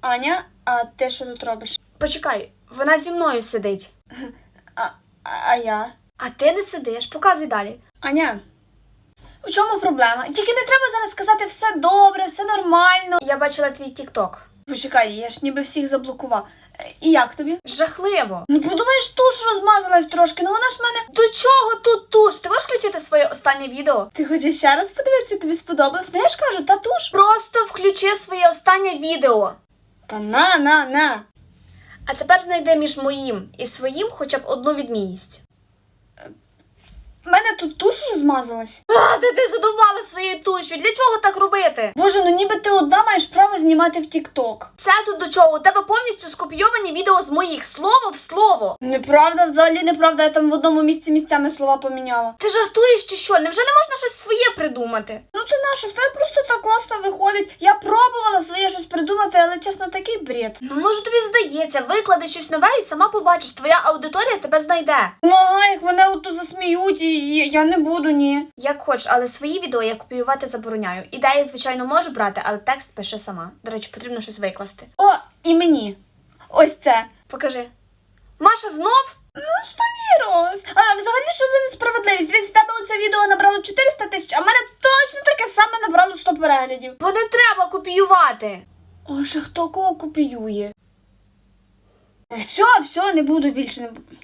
Аня, а ти що тут робиш? Почекай, вона зі мною сидить. А, а, я? А ти не сидиш, показуй далі. Аня. У чому проблема? Тільки не треба зараз сказати все добре, все нормально. Я бачила твій тікток. Почекай, я ж ніби всіх заблокував. Е, І як тобі? Жахливо. Ну подумаєш, туш розмазалась трошки, ну вона ж в мене. До чого тут туш? Ти можеш включити своє останнє відео? Ти хочеш ще раз подивитися, тобі сподобалось? Ну я ж кажу, та туш. Просто включи своє останнє відео. Та на, на, на. А тепер знайди між моїм і своїм хоча б одну відмінність. В мене тут туш розмазалась. А, де ти задумала своєю тушю? Для чого так робити? Боже, ну ніби ти одна маєш право знімати в Тік-Ток. Це тут до чого? У тебе повністю скопійовані відео з моїх слово в слово. Неправда, взагалі неправда, я там в одному місці місцями слова поміняла. Ти жартуєш чи що? Невже не можна щось своє придумати? Ну ти нащо, в тебе просто так класно виходить. Я пробувала своє щось придумати, але чесно, такий бред. Ну, може, тобі здається, виклади щось нове і сама побачиш, твоя аудиторія тебе знайде. Ну ага, як мене отут засміють, і я не буду, ні. Як хочеш, але свої відео я копіювати забороняю. Ідеї, звичайно, можу брати, але текст пиши сама. До речі, потрібно щось викласти. О, і мені. Ось це. Покажи. Маша знов? Ну, ставірос. А взагалі, що за несправедливість? Дивись, в тебе оце відео набрало 400 тисяч, а в мене точно таке саме набрало 100 переглядів. Бо не треба копіювати. О, ще хто кого копіює? Все, все, не буду більше не буду.